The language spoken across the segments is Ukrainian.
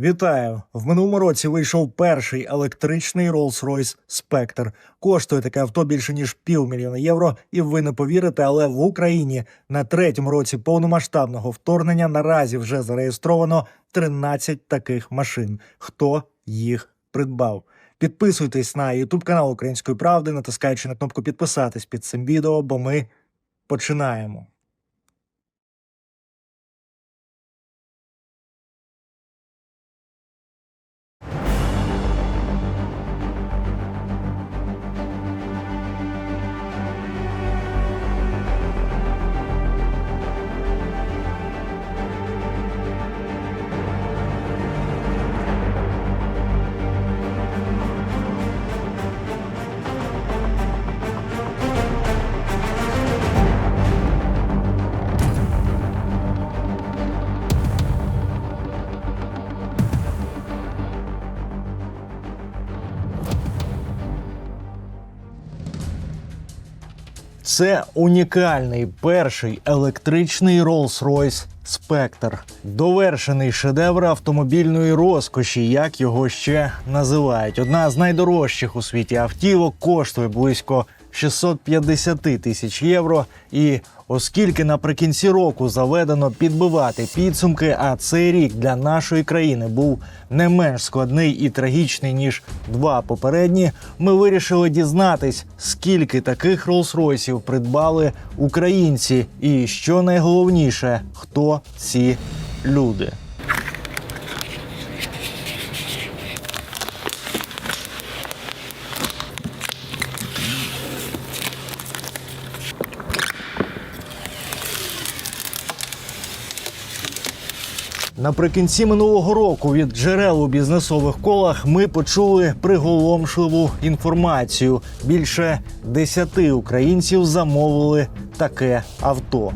Вітаю! В минулому році вийшов перший електричний Rolls-Royce Spectre. Коштує таке авто більше ніж півмільйона євро. І ви не повірите, але в Україні на третьому році повномасштабного вторгнення наразі вже зареєстровано 13 таких машин. Хто їх придбав? Підписуйтесь на YouTube канал Української правди, натискаючи на кнопку підписатись під цим відео, бо ми починаємо. Це унікальний перший електричний Rolls-Royce Spectre. Довершений шедевр автомобільної розкоші, як його ще називають. Одна з найдорожчих у світі автівок коштує близько 650 тисяч євро. І оскільки наприкінці року заведено підбивати підсумки, а цей рік для нашої країни був не менш складний і трагічний ніж два попередні, ми вирішили дізнатись, скільки таких Rolls-Royceів придбали українці, і що найголовніше, хто ці люди. Наприкінці минулого року від джерел у бізнесових колах ми почули приголомшливу інформацію. Більше десяти українців замовили таке авто.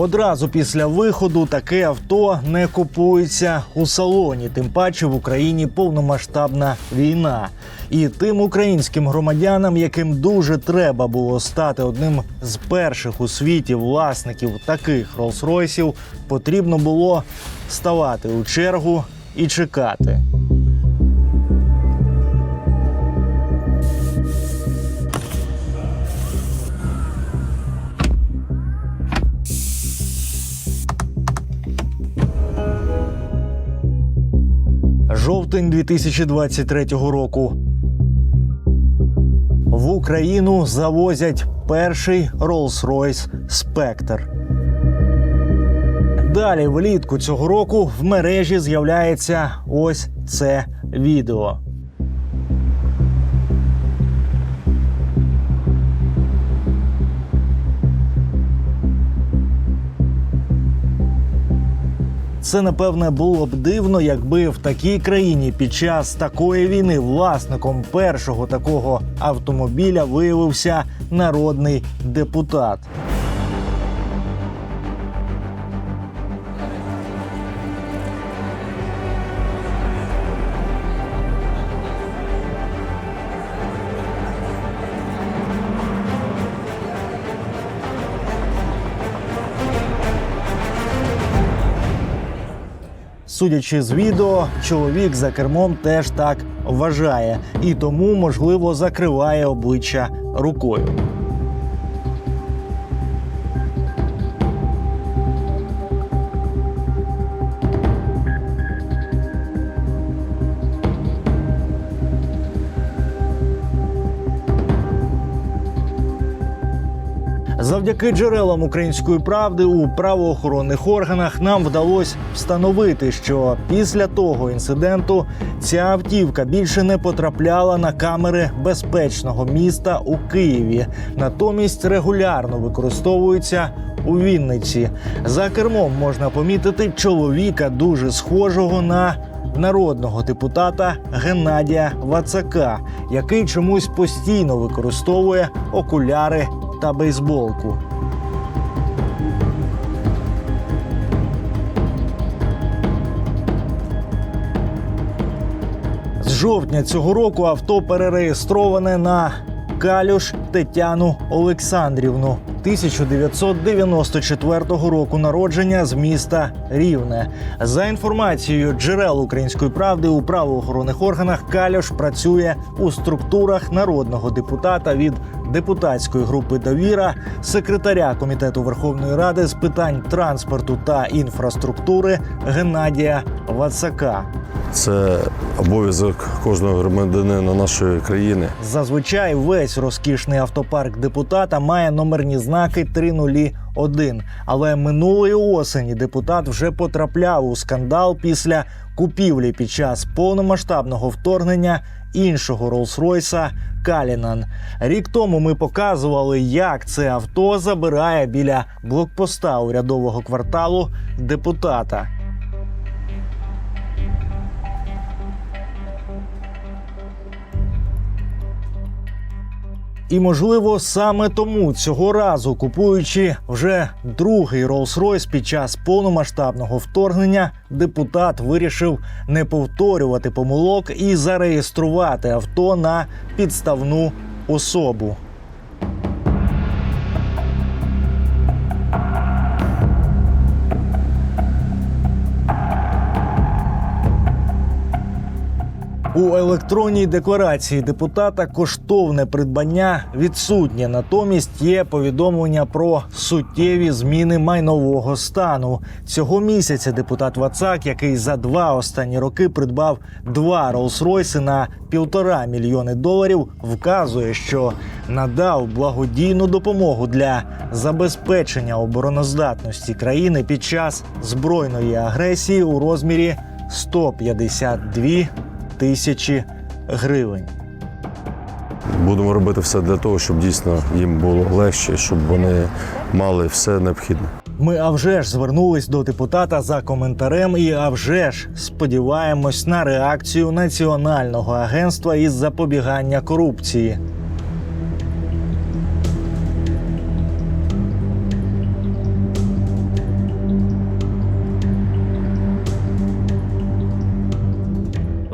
Одразу після виходу таке авто не купується у салоні, тим паче в Україні повномасштабна війна. І тим українським громадянам, яким дуже треба було стати одним з перших у світі власників таких Rolls-Royceів, потрібно було ставати у чергу і чекати. Жовтень 2023 року. В Україну завозять перший Rolls-Royce Spectre. Далі, влітку цього року, в мережі з'являється ось це відео. Це напевне було б дивно, якби в такій країні під час такої війни власником першого такого автомобіля виявився народний депутат. Судячи з відео, чоловік за кермом теж так вважає і тому, можливо, закриває обличчя рукою. Завдяки джерелам української правди у правоохоронних органах нам вдалося встановити, що після того інциденту ця автівка більше не потрапляла на камери безпечного міста у Києві, натомість регулярно використовується у Вінниці. За кермом можна помітити чоловіка, дуже схожого на народного депутата Геннадія Вацака, який чомусь постійно використовує окуляри та бейсболку. З жовтня цього року авто перереєстроване на Калюш Тетяну Олександрівну 1994 року народження з міста Рівне. За інформацією джерел української правди у правоохоронних органах Калюш працює у структурах народного депутата від депутатської групи Довіра, секретаря комітету Верховної Ради з питань транспорту та інфраструктури Геннадія Вацака. Це обов'язок кожного громадянина нашої країни. Зазвичай весь розкішний автопарк депутата має номерні знаки 301. Але минулої осені депутат вже потрапляв у скандал після купівлі під час повномасштабного вторгнення іншого Роллс-Ройса Калінан. Рік тому ми показували, як це авто забирає біля блокпоста урядового кварталу депутата. І можливо саме тому цього разу, купуючи вже другий Rolls-Royce під час повномасштабного вторгнення, депутат вирішив не повторювати помилок і зареєструвати авто на підставну особу. У електронній декларації депутата коштовне придбання відсутнє. Натомість є повідомлення про суттєві зміни майнового стану. Цього місяця депутат Вацак, який за два останні роки придбав два Роллс-Ройси на півтора мільйони доларів, вказує, що надав благодійну допомогу для забезпечення обороноздатності країни під час збройної агресії у розмірі 152 тисячі гривень. Будемо робити все для того, щоб дійсно їм було легше, щоб вони мали все необхідне. Ми а вже ж звернулись до депутата за коментарем, і а вже ж сподіваємось на реакцію Національного агентства із запобігання корупції.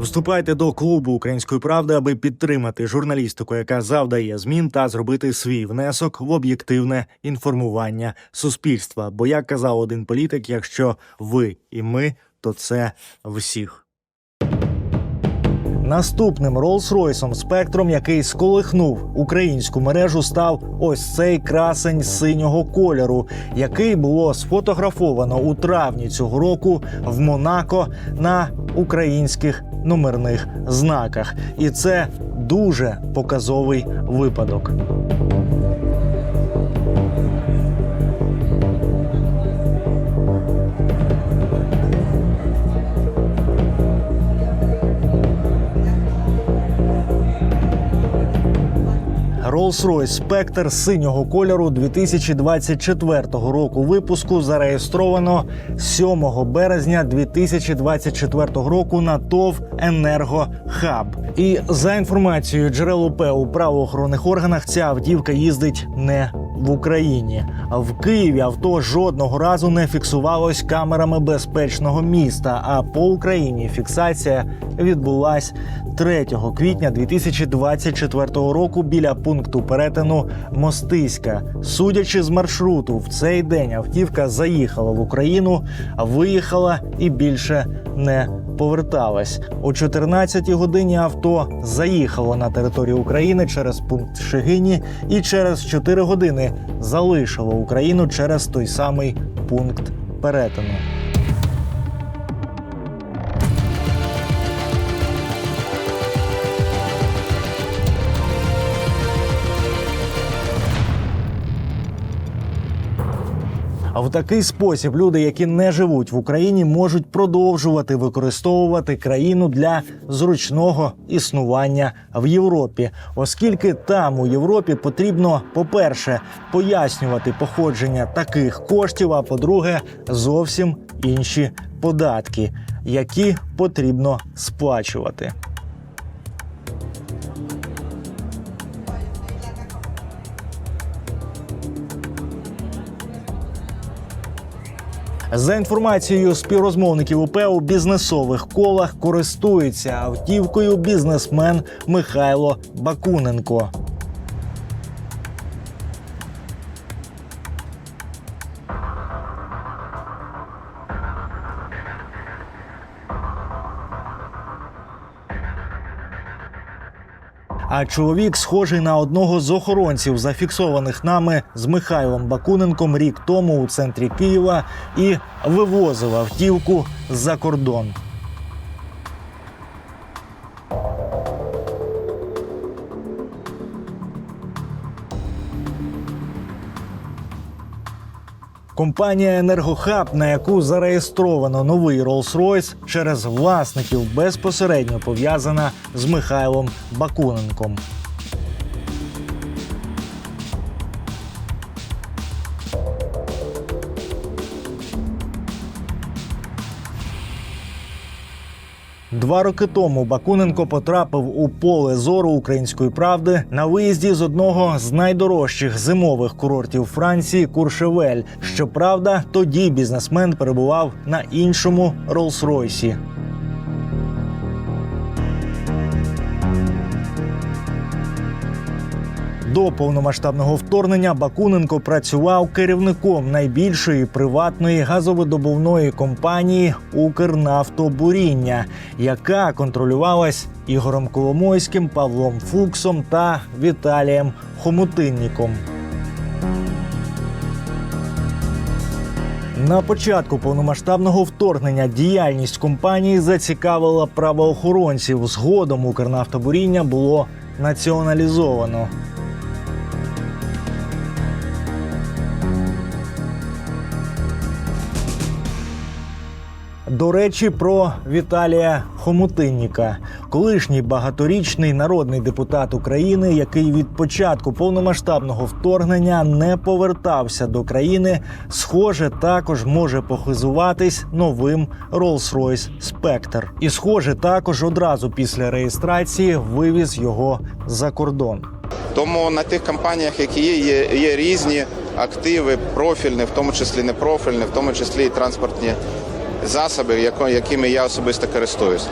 Вступайте до клубу української правди, аби підтримати журналістику, яка завдає змін, та зробити свій внесок в об'єктивне інформування суспільства. Бо як казав один політик, якщо ви і ми, то це всіх. Наступним Rolls-Royce спектром, який сколихнув українську мережу, став ось цей красень синього кольору, який було сфотографовано у травні цього року в Монако на українських номерних знаках. І це дуже показовий випадок. Rolls-Royce Spectre синього кольору 2024 року випуску зареєстровано 7 березня 2024 року на ТОВ Енергохаб. І за інформацією джерел УП у правоохоронних органах, ця автівка їздить не в Україні. А в Києві авто жодного разу не фіксувалось камерами безпечного міста. А по Україні фіксація відбулась 3 квітня 2024 року біля пункту перетину Мостиська. Судячи з маршруту, в цей день автівка заїхала в Україну, виїхала і більше не поверталась. О 14 годині авто заїхало на територію України через пункт Шегині і через 4 години залишило Україну через той самий пункт перетину. А в такий спосіб люди, які не живуть в Україні, можуть продовжувати використовувати країну для зручного існування в Європі, оскільки там у Європі потрібно, по-перше, пояснювати походження таких коштів. А по-друге, зовсім інші податки, які потрібно сплачувати. За інформацією співрозмовників УП у бізнесових колах користується автівкою бізнесмен Михайло Бакуненко. А чоловік схожий на одного з охоронців, зафіксованих нами з Михайлом Бакуненком рік тому у центрі Києва, і вивозив автівку за кордон. Компанія Енергохаб, на яку зареєстровано новий Rolls-Royce, через власників безпосередньо пов'язана з Михайлом Бакуненком. Два роки тому Бакуненко потрапив у поле зору української правди на виїзді з одного з найдорожчих зимових курортів Франції Куршевель. Щоправда, тоді бізнесмен перебував на іншому Роллс-Ройсі. До повномасштабного вторгнення Бакуненко працював керівником найбільшої приватної газовидобувної компанії Укрнафтобуріння, яка контролювалась Ігорем Коломойським, Павлом Фуксом та Віталієм Хомутинніком. На початку повномасштабного вторгнення діяльність компанії зацікавила правоохоронців. Згодом Укрнафтобуріння було націоналізовано. До речі, про Віталія Хомутинніка, колишній багаторічний народний депутат України, який від початку повномасштабного вторгнення не повертався до країни, схоже, також може похизуватись новим Rolls-Royce Spectre. І схоже, також одразу після реєстрації вивіз його за кордон. Тому на тих компаніях, які є, є, є різні активи, профільні, в тому числі непрофільні, в тому числі і транспортні засоби, якими я особисто користуюсь.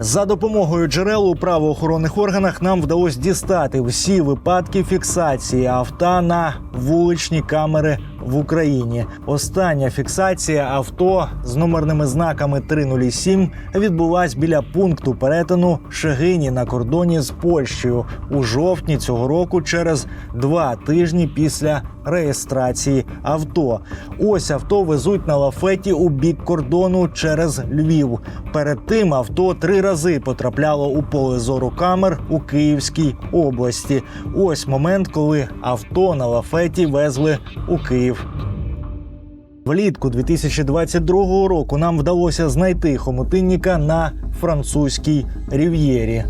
За допомогою джерел у правоохоронних органах нам вдалося дістати всі випадки фіксації авто на вуличні камери в Україні. Остання фіксація авто з номерними знаками 307 відбулась біля пункту перетину Шегині на кордоні з Польщею у жовтні цього року через два тижні після реєстрації авто. Ось авто везуть на лафеті у бік кордону через Львів. Перед тим авто три рази потрапляло у поле зору камер у Київській області. Ось момент, коли авто на лафеті везли у Київ. Влітку 2022 року нам вдалося знайти хомутинніка на французькій рів'єрі.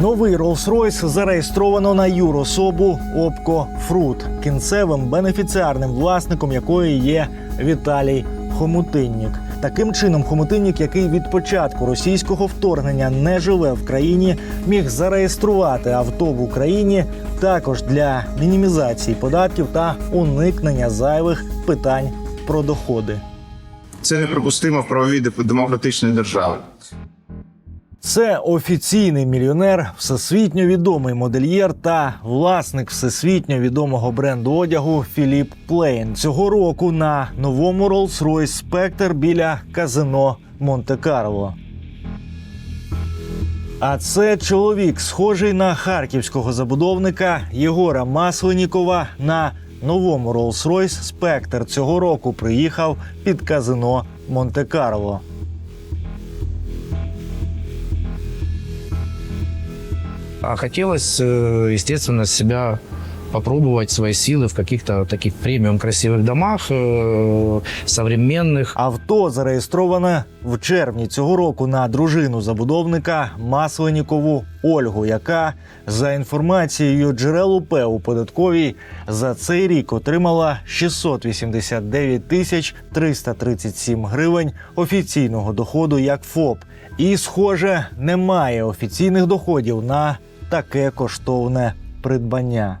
Новий Rolls-Royce зареєстровано на юрособу Opco Fruit, кінцевим бенефіціарним власником якої є Віталій Хомутиннік. Таким чином, Хомутиннік, який від початку російського вторгнення не живе в країні, міг зареєструвати авто в Україні також для мінімізації податків та уникнення зайвих питань про доходи. Це неприпустимо в правовій демократичній державі. Це офіційний мільйонер, всесвітньо відомий модельєр та власник всесвітньо відомого бренду одягу Філіп Плейн. Цього року на новому Rolls-Royce Spectre біля казино Монте-Карло. А це чоловік, схожий на харківського забудовника Єгора Масленікова. На новому Rolls-Royce Spectre цього року приїхав під казино Монте-Карло. А хотелось, э, естественно, себя попробовать свои силы в каких-то таких премиум красивых домах, э, современных. Авто зареєстроване в червні цього року на дружину забудовника Масленікову Ольгу, яка за інформацією джерел УП у податковій за цей рік отримала 689 тисяч 337 гривень офіційного доходу як ФОП. І, схоже, немає офіційних доходів на таке коштовне придбання.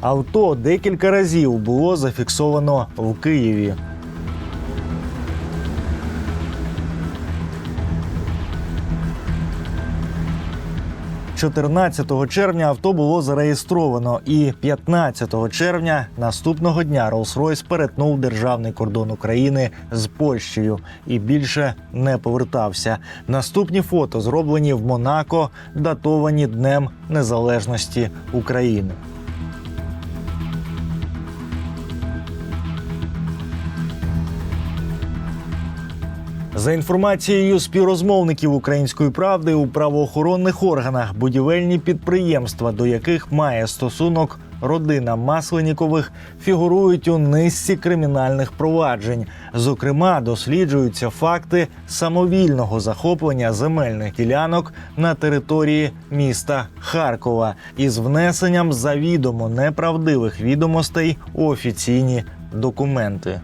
Авто декілька разів було зафіксовано в Києві. – 14 червня авто було зареєстровано, і 15 червня наступного дня Rolls-Royce перетнув державний кордон України з Польщею і більше не повертався. Наступні фото зроблені в Монако, датовані Днем Незалежності України. За інформацією співрозмовників української правди у правоохоронних органах будівельні підприємства, до яких має стосунок родина Масленікових, фігурують у низці кримінальних проваджень. Зокрема, досліджуються факти самовільного захоплення земельних ділянок на території міста Харкова із внесенням завідомо неправдивих відомостей у офіційні документи.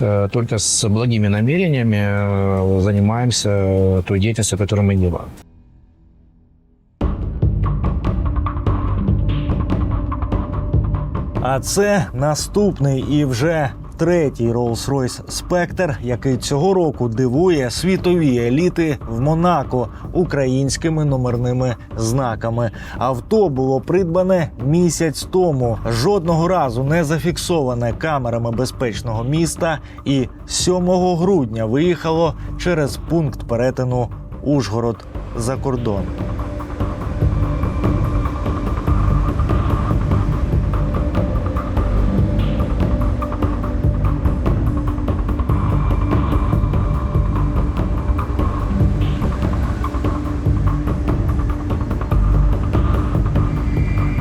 Э, Только с благими намерениями э, занимаемся той деятельностью, которую мы делаем. А це наступний і вже третій Rolls-Royce Spectre, який цього року дивує світові еліти в Монако українськими номерними знаками. Авто було придбане місяць тому. Жодного разу не зафіксоване камерами безпечного міста, і 7 грудня виїхало через пункт перетину Ужгород за кордон.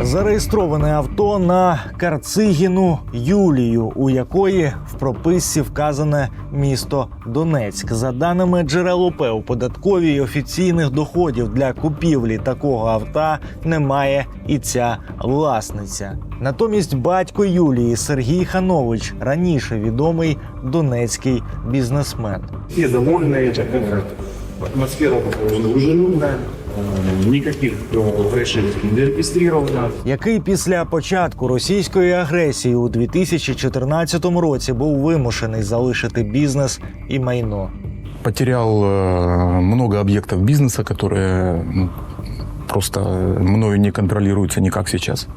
Зареєстроване авто на Карцигіну Юлію, у якої в прописці вказане місто Донецьк. За даними джерел ОП у податковій офіційних доходів для купівлі такого авто немає і ця власниця. Натомість батько Юлії Сергій Ханович, раніше відомий донецький бізнесмен. все довольны, э, атмосфера такая дружелюбная, э, никаких э, происшествий не зарегистрировано. який після початку російської агресії у 2014 році був вимушений залишити бізнес і майно. Потерял э, много объектов бизнеса, которые ну, просто мною не контролируются никак сейчас.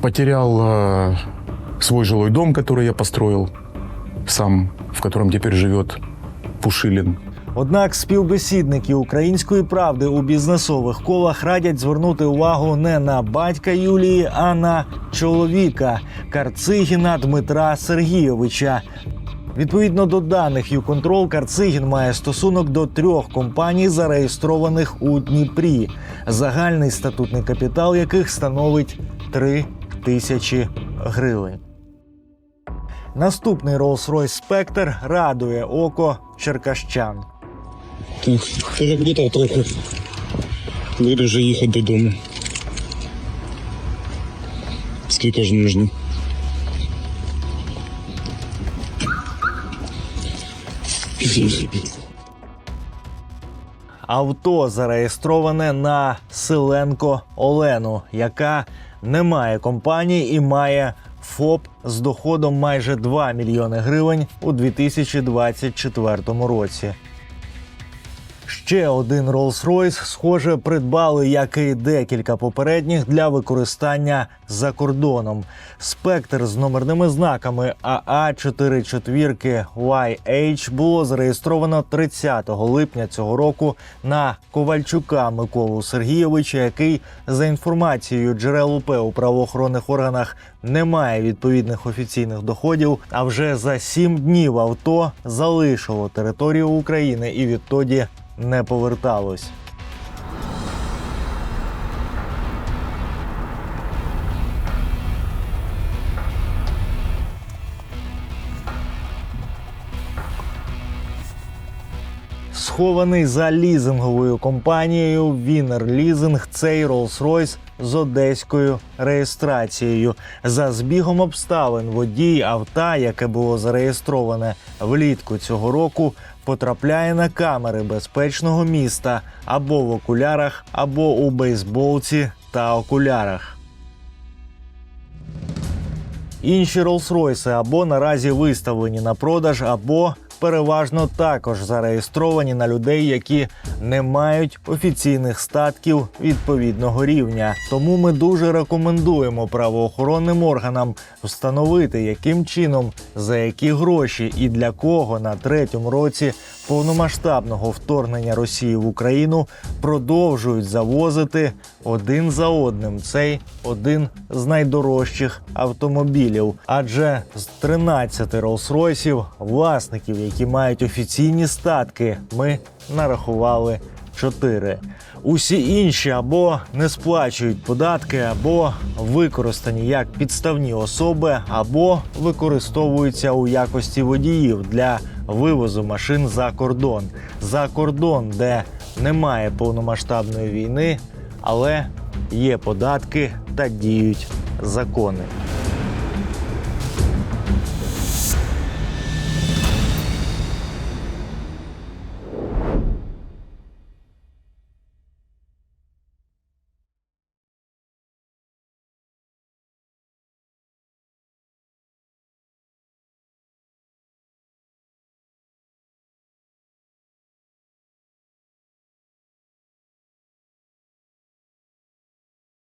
Потерял э, свой жилой дом, который я построил сам, в котором теперь живет Пушилин. Однак співбесідники української правди у бізнесових колах радять звернути увагу не на батька Юлії, а на чоловіка Карцигіна Дмитра Сергійовича. Відповідно до даних «Юконтрол», Карцигін має стосунок до трьох компаній, зареєстрованих у Дніпрі, загальний статутний капітал яких становить 3 тисячі гривень. Наступний Rolls-Royce Spectre радує око черкащан. Так, перебута трохи. Буду їхати додому. Скільки ж нужно? Авто зареєстроване на Силенко Олену, яка не має компанії і має ФОП з доходом майже 2 мільйони гривень у 2024 році. Ще один Rolls-Royce, схоже, придбали, як і декілька попередніх, для використання за кордоном. Спектр з номерними знаками АА44YH було зареєстровано 30 липня цього року на Ковальчука Миколу Сергійовича, який за інформацією джерел УП у правоохоронних органах не має відповідних офіційних доходів. А вже за сім днів авто залишило територію України і відтоді не поверталось. Схований за лізинговою компанією Вінер Лізинг цей Rolls-Royce з одеською реєстрацією. За збігом обставин водій авто, яке було зареєстроване влітку цього року, потрапляє на камери безпечного міста або в окулярах, або у бейсболці та окулярах. Інші Rolls-Royce або наразі виставлені на продаж, або переважно також зареєстровані на людей, які не мають офіційних статків відповідного рівня. Тому ми дуже рекомендуємо правоохоронним органам встановити, яким чином, за які гроші і для кого на третьому році повномасштабного вторгнення Росії в Україну продовжують завозити один за одним цей один з найдорожчих автомобілів. Адже з 13 Rolls-Royceів власників, які мають офіційні статки, ми нарахували 4. Усі інші або не сплачують податки, або використані як підставні особи, або використовуються у якості водіїв для вивозу машин за кордон. За кордон, де немає повномасштабної війни, але є податки та діють закони.